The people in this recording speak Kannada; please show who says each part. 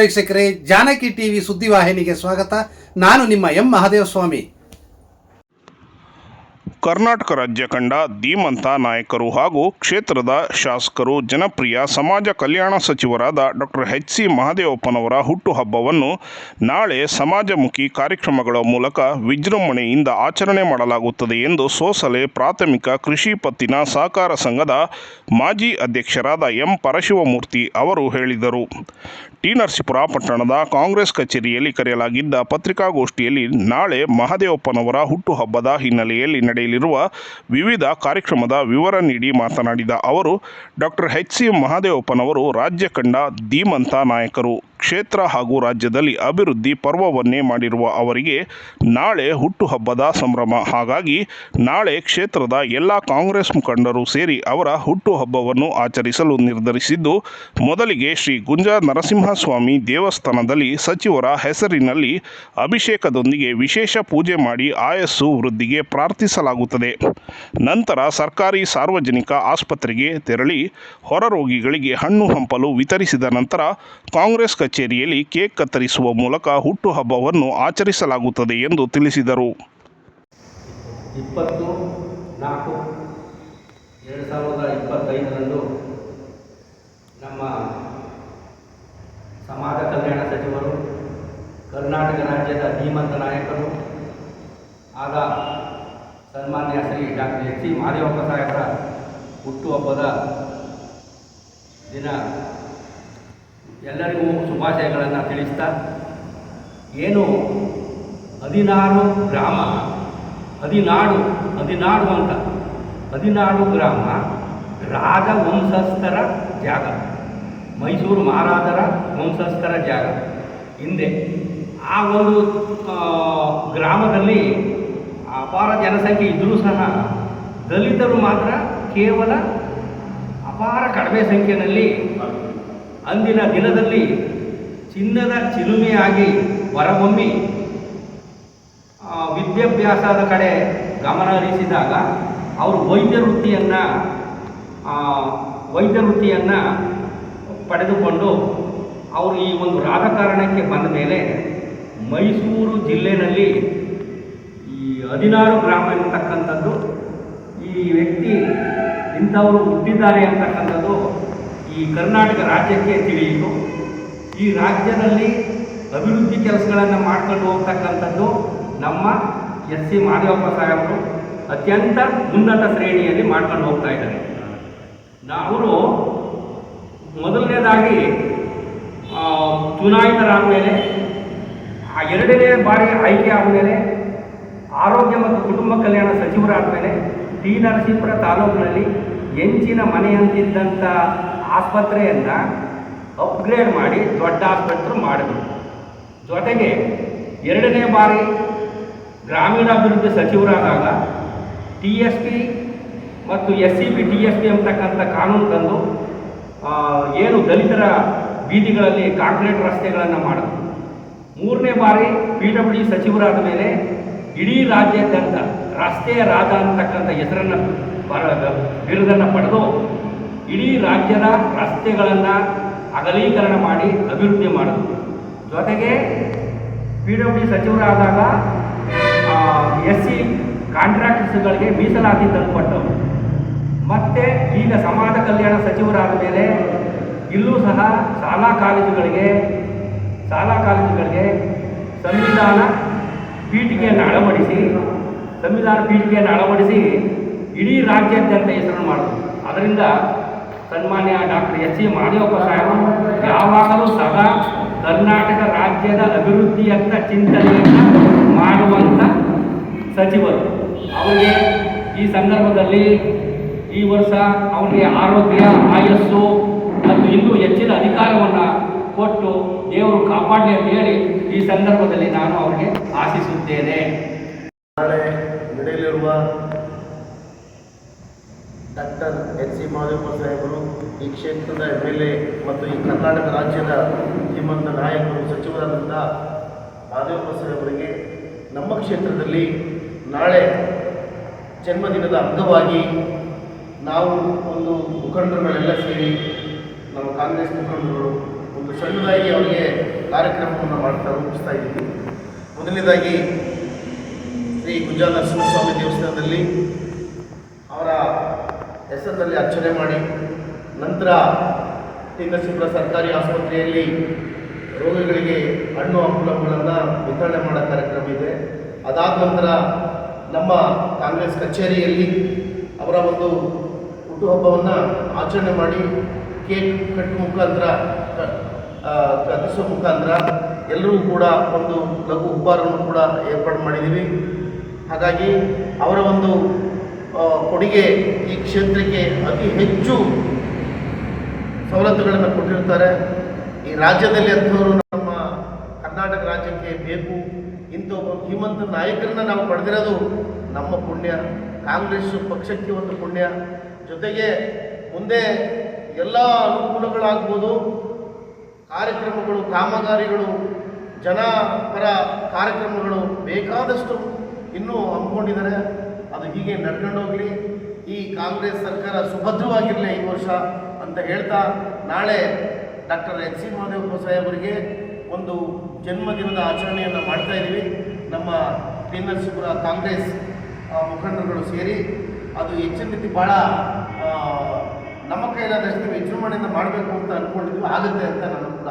Speaker 1: ವೀಕ್ಷಕರೇ, ಜಾನಕಿ ಟಿವಿ ಸುದ್ದಿವಾಹಿನಿಗೆ ಸ್ವಾಗತ. ನಾನು ನಿಮ್ಮ ಎಂ ಮಹಾದೇವಸ್ವಾಮಿ.
Speaker 2: ಕರ್ನಾಟಕ ರಾಜ್ಯ ಕಂಡ ಧೀಮಂತ ನಾಯಕರು ಹಾಗೂ ಕ್ಷೇತ್ರದ ಶಾಸಕರು ಜನಪ್ರಿಯ ಸಮಾಜ ಕಲ್ಯಾಣ ಸಚಿವರಾದ ಡಾಕ್ಟರ್ ಎಚ್ ಸಿ ಮಹದೇವಪ್ಪನವರ ಹುಟ್ಟುಹಬ್ಬವನ್ನು ನಾಳೆ ಸಮಾಜಮುಖಿ ಕಾರ್ಯಕ್ರಮಗಳ ಮೂಲಕ ವಿಜೃಂಭಣೆಯಿಂದ ಆಚರಣೆ ಮಾಡಲಾಗುತ್ತದೆ ಎಂದು ಸೋಸಲೆ ಪ್ರಾಥಮಿಕ ಕೃಷಿ ಪತ್ತಿನ ಸಹಕಾರ ಸಂಘದ ಮಾಜಿ ಅಧ್ಯಕ್ಷರಾದ ಎಂ ಪರಶಿವಮೂರ್ತಿ ಅವರು ಹೇಳಿದರು. ಟಿ ನರಸೀಪುರ ಪಟ್ಟಣದ ಕಾಂಗ್ರೆಸ್ ಕಚೇರಿಯಲ್ಲಿ ಕರೆಯಲಾಗಿದ್ದ ಪತ್ರಿಕಾಗೋಷ್ಠಿಯಲ್ಲಿ ನಾಳೆ ಮಹದೇವಪ್ಪನವರ ಹುಟ್ಟುಹಬ್ಬದ ಹಿನ್ನೆಲೆಯಲ್ಲಿ ನಡೆಯಲಿರುವ ವಿವಿಧ ಕಾರ್ಯಕ್ರಮದ ವಿವರ ನೀಡಿ ಮಾತನಾಡಿದ ಅವರು, ಡಾಕ್ಟರ್ ಎಚ್ ಸಿ ಮಹದೇವಪ್ಪನವರು ರಾಜ್ಯ ಕಂಡ ಧೀಮಂತ ನಾಯಕರು. ಕ್ಷೇತ್ರ ಹಾಗೂ ರಾಜ್ಯದಲ್ಲಿ ಅಭಿವೃದ್ಧಿ ಪರ್ವವನ್ನೇ ಮಾಡಿರುವ ಅವರಿಗೆ ನಾಳೆ ಹುಟ್ಟುಹಬ್ಬದ ಸಂಭ್ರಮ. ಹಾಗಾಗಿ ನಾಳೆ ಕ್ಷೇತ್ರದ ಎಲ್ಲ ಕಾಂಗ್ರೆಸ್ ಮುಖಂಡರು ಸೇರಿ ಅವರ ಹುಟ್ಟುಹಬ್ಬವನ್ನು ಆಚರಿಸಲು ನಿರ್ಧರಿಸಿದ್ದು, ಮೊದಲಿಗೆ ಶ್ರೀ ಗುಂಜ ನರಸಿಂಹಸ್ವಾಮಿ ದೇವಸ್ಥಾನದಲ್ಲಿ ಸಚಿವರ ಹೆಸರಿನಲ್ಲಿ ಅಭಿಷೇಕದೊಂದಿಗೆ ವಿಶೇಷ ಪೂಜೆ ಮಾಡಿ ಆಯಸ್ಸು ವೃದ್ಧಿಗೆ ಪ್ರಾರ್ಥಿಸಲಾಗುತ್ತದೆ. ನಂತರ ಸರ್ಕಾರಿ ಸಾರ್ವಜನಿಕ ಆಸ್ಪತ್ರೆಗೆ ತೆರಳಿ ಹೊರರೋಗಿಗಳಿಗೆ ಹಣ್ಣು ಹಂಪಲು ವಿತರಿಸಿದ ನಂತರ ಕಾಂಗ್ರೆಸ್ ಕಚೇರಿಯಲ್ಲಿ ಕೇಕ್ ಕತ್ತರಿಸುವ ಮೂಲಕ ಹುಟ್ಟುಹಬ್ಬವನ್ನು ಆಚರಿಸಲಾಗುತ್ತದೆ ಎಂದು ತಿಳಿಸಿದರು.
Speaker 3: ಇಪ್ಪತ್ತು ನಾಲ್ಕು ಎರಡು ಸಾವಿರದ ಇಪ್ಪತ್ತೈದರಂದು ನಮ್ಮ ಸಮಾಜ ಕಲ್ಯಾಣ ಸಚಿವರು, ಕರ್ನಾಟಕ ರಾಜ್ಯದ ಧೀಮಂತ ನಾಯಕರು ಆದ ಸನ್ಮಾನ್ಯ Shri doctor H C Mahadevappa ಸಾಹೇಬರ ಹುಟ್ಟುಹಬ್ಬದ ದಿನ ಎಲ್ಲರಿಗೂ ಶುಭಾಶಯಗಳನ್ನು ತಿಳಿಸ್ತಾ, ಏನು ಹದಿನಾರು ಗ್ರಾಮ ಹದಿನಾಡು ಹದಿನಾಡು ಅಂತ ಹದಿನಾಡು ಗ್ರಾಮ ರಾಜವಂಶಸ್ಥರ ಜಾಗ, ಮೈಸೂರು ಮಹಾರಾಜರ ವಂಶಸ್ಥರ ಜಾಗ. ಹಿಂದೆ ಆ ಒಂದು ಗ್ರಾಮದಲ್ಲಿ ಅಪಾರ ಜನಸಂಖ್ಯೆ ಇದ್ದರೂ ಸಹ ದಲಿತರು ಮಾತ್ರ ಕೇವಲ ಅಪಾರ ಕಡಿಮೆ ಸಂಖ್ಯೆಯಲ್ಲಿ ಅಂದಿನ ದಿನದಲ್ಲಿ ಚಿನ್ನದ ಚಿಲುಮೆಯಾಗಿ ಹೊರಹೊಮ್ಮಿ ವಿದ್ಯಾಭ್ಯಾಸದ ಕಡೆ ಗಮನ ಹರಿಸಿದಾಗ ಅವರು ವೈದ್ಯ ವೃತ್ತಿಯನ್ನು ವೈದ್ಯ ವೃತ್ತಿಯನ್ನು ಪಡೆದುಕೊಂಡು ಅವರು ಈ ಒಂದು ರಾಜಕಾರಣಕ್ಕೆ ಬಂದ ಮೇಲೆ ಮೈಸೂರು ಜಿಲ್ಲೆಯಲ್ಲಿ ಈ ಹದಿನಾರು ಗ್ರಾಮ ಎಂತಕ್ಕಂಥದ್ದು ಈ ವ್ಯಕ್ತಿ ಇಂಥವರು ಹುಟ್ಟಿದ್ದಾರೆ ಅಂತಕ್ಕಂಥದ್ದು ಈ ಕರ್ನಾಟಕ ರಾಜ್ಯಕ್ಕೆ ತಿಳಿಯಿತು. ಈ ರಾಜ್ಯದಲ್ಲಿ ಅಭಿವೃದ್ಧಿ ಕೆಲಸಗಳನ್ನು ಮಾಡ್ಕೊಂಡು ಹೋಗ್ತಕ್ಕಂಥದ್ದು ನಮ್ಮ ಎಸ್ ಸಿ ಮಾದೇವಪ್ಪ ಸಾಹೇಬರು ಅತ್ಯಂತ ಉನ್ನತ ಶ್ರೇಣಿಯಲ್ಲಿ ಮಾಡ್ಕೊಂಡು ಹೋಗ್ತಾ ಇದ್ದಾರೆ. ಅವರು ಮೊದಲನೇದಾಗಿ ಚುನಾಯಿತರಾದ ಮೇಲೆ ಎರಡನೇ ಬಾರಿ ಆಯ್ಕೆ ಆದಮೇಲೆ, ಆರೋಗ್ಯ ಮತ್ತು ಕುಟುಂಬ ಕಲ್ಯಾಣ ಸಚಿವರಾದ ಮೇಲೆ ಟಿ ನರಸೀಪುರ ತಾಲೂಕಿನಲ್ಲಿ ಹೆಂಚಿನ ಮನೆಯಂತಿದ್ದಂಥ ಆಸ್ಪತ್ರೆಯನ್ನು ಅಪ್ಗ್ರೇಡ್ ಮಾಡಿ ದೊಡ್ಡ ಆಸ್ಪತ್ರೆ ಮಾಡಿದರು. ಜೊತೆಗೆ ಎರಡನೇ ಬಾರಿ ಗ್ರಾಮೀಣಾಭಿವೃದ್ಧಿ ಸಚಿವರಾದಾಗ ಟಿ ಎಸ್ ಪಿ ಮತ್ತು S C P T S P ಅಂತಕ್ಕಂಥ ಕಾನೂನು ತಂದು ಏನು ದಲಿತರ ಬೀದಿಗಳಲ್ಲಿ ಕಾಂಕ್ರೀಟ್ ರಸ್ತೆಗಳನ್ನು ಮಾಡಿದ್ರು. ಮೂರನೇ ಬಾರಿ ಪಿ ಡಬ್ಲ್ಯೂ ಸಚಿವರಾದ ಮೇಲೆ ಇಡೀ ರಾಜ್ಯಾದ್ಯಂತ ರಸ್ತೆಯ ರಾಜ ಅಂತಕ್ಕಂಥ ಹೆಸರನ್ನು ಬರ, ಬಿರುದನ್ನು ಪಡೆದು ಇಡೀ ರಾಜ್ಯದ ರಸ್ತೆಗಳನ್ನು ಅಗಲೀಕರಣ ಮಾಡಿ ಅಭಿವೃದ್ಧಿ ಮಾಡಿದ್ರು ಜೊತೆಗೆ ಪಿ ಡಬ್ಲ್ಯೂ ಸಚಿವರಾದಾಗ ಎಸ್ ಸಿ ಕಾಂಟ್ರಾಕ್ಟರ್ಸ್ಗಳಿಗೆ ಮೀಸಲಾತಿ ತಂದುಕೊಟ್ಟವು ಮತ್ತು ಈಗ ಸಮಾಜ ಕಲ್ಯಾಣ ಸಚಿವರಾದ ಮೇಲೆ ಇಲ್ಲೂ ಸಹ ಶಾಲಾ ಕಾಲೇಜುಗಳಿಗೆ ಶಾಲಾ ಕಾಲೇಜುಗಳಿಗೆ ಸಂವಿಧಾನ ಪೀಠಿಕೆಯನ್ನು ಅಳವಡಿಸಿ, ಸಂವಿಧಾನ ಪೀಠಿಕೆಯನ್ನು ಅಳವಡಿಸಿ ಇಡೀ ರಾಜ್ಯಾದ್ಯಂತ ಹೆಸರನ್ನು ಮಾಡಿದ್ರು ಅದರಿಂದ ಸನ್ಮಾನ್ಯ ಡಾಕ್ಟರ್ ಎಸ್ ಸಿ ಮಾದೇವಪ್ಪ ಸಾಹೇಬರು ಯಾವಾಗಲೂ ಸದಾ ಕರ್ನಾಟಕ ರಾಜ್ಯದ ಅಭಿವೃದ್ಧಿಯತ್ತ ಚಿಂತನೆಯನ್ನು ಮಾಡುವಂಥ ಸಚಿವರು. ಅವರಿಗೆ ಈ ಸಂದರ್ಭದಲ್ಲಿ ಈ ವರ್ಷ ಅವನಿಗೆ ಆರೋಗ್ಯ, ಆಯಸ್ಸು ಮತ್ತು ಇನ್ನೂ ಹೆಚ್ಚಿನ ಅಧಿಕಾರವನ್ನು ಕೊಟ್ಟು ದೇವರು ಕಾಪಾಡಲಿ ಅಂತ ಹೇಳಿ ಈ ಸಂದರ್ಭದಲ್ಲಿ ನಾನು ಅವರಿಗೆ ಆಶಿಸುತ್ತೇನೆ.
Speaker 4: ನಾಳೆ ನಡೆಯಲಿರುವ ಡಾಕ್ಟರ್ ಎಚ್ ಸಿ ಮಾದೇವಪ್ಪ ಸಾಹೇಬರು, ಈ ಕ್ಷೇತ್ರದ ಎಂ ಎಲ್ ಎ ಮತ್ತು ಈ ಕರ್ನಾಟಕ ರಾಜ್ಯದ ಶ್ರೀಮಂತ ನಾಯಕರು ಸಚಿವರಾದಂಥ ಮಾದೇವಪ್ಪ ಸಾಹೇಬರಿಗೆ ನಮ್ಮ ಕ್ಷೇತ್ರದಲ್ಲಿ ನಾಳೆ ಜನ್ಮದಿನದ ಅಂಗವಾಗಿ ನಾವು ಒಂದು ಮುಖಂಡರುಗಳೆಲ್ಲ ಸೇರಿ ನಮ್ಮ ಕಾಂಗ್ರೆಸ್ ಮುಖಂಡರು ಒಂದು ಸಣ್ಣದಾಗಿ ಅವರಿಗೆ ಕಾರ್ಯಕ್ರಮವನ್ನು ಮಾಡ್ತಾ ರೂಪಿಸ್ತಾ ಇದ್ದೀವಿ. ಮೊದಲನೇದಾಗಿ ಶ್ರೀ ಗುಂಜಾ ನರಸಿಂಹಸ್ವಾಮಿ ದೇವಸ್ಥಾನದಲ್ಲಿ ಹೆಸರಿನಲ್ಲಿ ಅರ್ಚನೆ ಮಾಡಿ ನಂತರ ತಿಂಗಸಿಂಗ ಸರ್ಕಾರಿ ಆಸ್ಪತ್ರೆಯಲ್ಲಿ ರೋಗಿಗಳಿಗೆ ಹಣ್ಣು ಹಂಪಲಗಳನ್ನು ವಿತರಣೆ ಮಾಡೋ ಕಾರ್ಯಕ್ರಮ ಇದೆ. ಅದಾದ ನಂತರ ನಮ್ಮ ಕಾಂಗ್ರೆಸ್ ಕಚೇರಿಯಲ್ಲಿ ಅವರ ಒಂದು ಹುಟ್ಟುಹಬ್ಬವನ್ನು ಆಚರಣೆ ಮಾಡಿ ಕೇಕ್ ಕಟ್ಟುವ ಮುಖಾಂತರ ಕ- ಆ, ಮುಖಾಂತರ ಎಲ್ಲರೂ ಕೂಡ ಒಂದು ಲಘು ಉಪಹಾರವನ್ನು ಕೂಡ ಏರ್ಪಾಡು ಮಾಡಿದ್ದೀವಿ. ಹಾಗಾಗಿ ಅವರ ಒಂದು ಕೊಡುಗೆ ಈ ಕ್ಷೇತ್ರಕ್ಕೆ ಅತಿ ಹೆಚ್ಚು ಸವಲತ್ತುಗಳನ್ನು ಕೊಟ್ಟಿರ್ತಾರೆ ಈ ರಾಜ್ಯದಲ್ಲಿ ಅಂಥವರು ನಮ್ಮ ಕರ್ನಾಟಕ ರಾಜ್ಯಕ್ಕೆ ಬೇಕು. ಇಂಥ ಒಬ್ಬ ಧೀಮಂತ ನಾಯಕರನ್ನ ನಾವು ಪಡೆದಿರೋದು ನಮ್ಮ ಪುಣ್ಯ. ಕಾಂಗ್ರೆಸ್ ಪಕ್ಷಕ್ಕೆ ಒಂದು ಪುಣ್ಯ. ಜೊತೆಗೆ ಮುಂದೆ ಎಲ್ಲ ಅನುಕೂಲಗಳಾಗ್ಬೋದು. ಕಾರ್ಯಕ್ರಮಗಳು, ಕಾಮಗಾರಿಗಳು, ಜನಪರ ಕಾರ್ಯಕ್ರಮಗಳು ಬೇಕಾದಷ್ಟು ಇನ್ನೂ ಹಮ್ಮಿಕೊಂಡಿದ್ದಾರೆ. ಹೀಗೆ ನಡ್ಕೊಂಡು ಹೋಗಲಿ. ಈ ಕಾಂಗ್ರೆಸ್ ಸರ್ಕಾರ ಸುಭದ್ರವಾಗಿರಲಿ ಈ ವರ್ಷ ಅಂತ ಹೇಳ್ತಾ ನಾಳೆ ಡಾಕ್ಟರ್ ಎಚ್ ಸಿ ಮಹದೇವಪ್ಪ ಸಾಹೇಬರಿಗೆ ಒಂದು ಜನ್ಮದಿನದ ಆಚರಣೆಯನ್ನು ಮಾಡ್ತಾ ಇದ್ದೀವಿ ನಮ್ಮ ಟಿ ನರಸೀಪುರ ಕಾಂಗ್ರೆಸ್ ಮುಖಂಡರುಗಳು ಸೇರಿ ಅದು ಹೆಚ್ಚಿನ ರೀತಿ ಭಾಳ ನಮ್ಮ ಕೈಲಾದಷ್ಟು ವಿಜೃಂಭಣೆಯಿಂದ ಮಾಡಬೇಕು ಅಂತ ಅಂದ್ಕೊಂಡಿದ್ವಿ ಆಗುತ್ತೆ ಅಂತ ನಾನು ಕೂಡ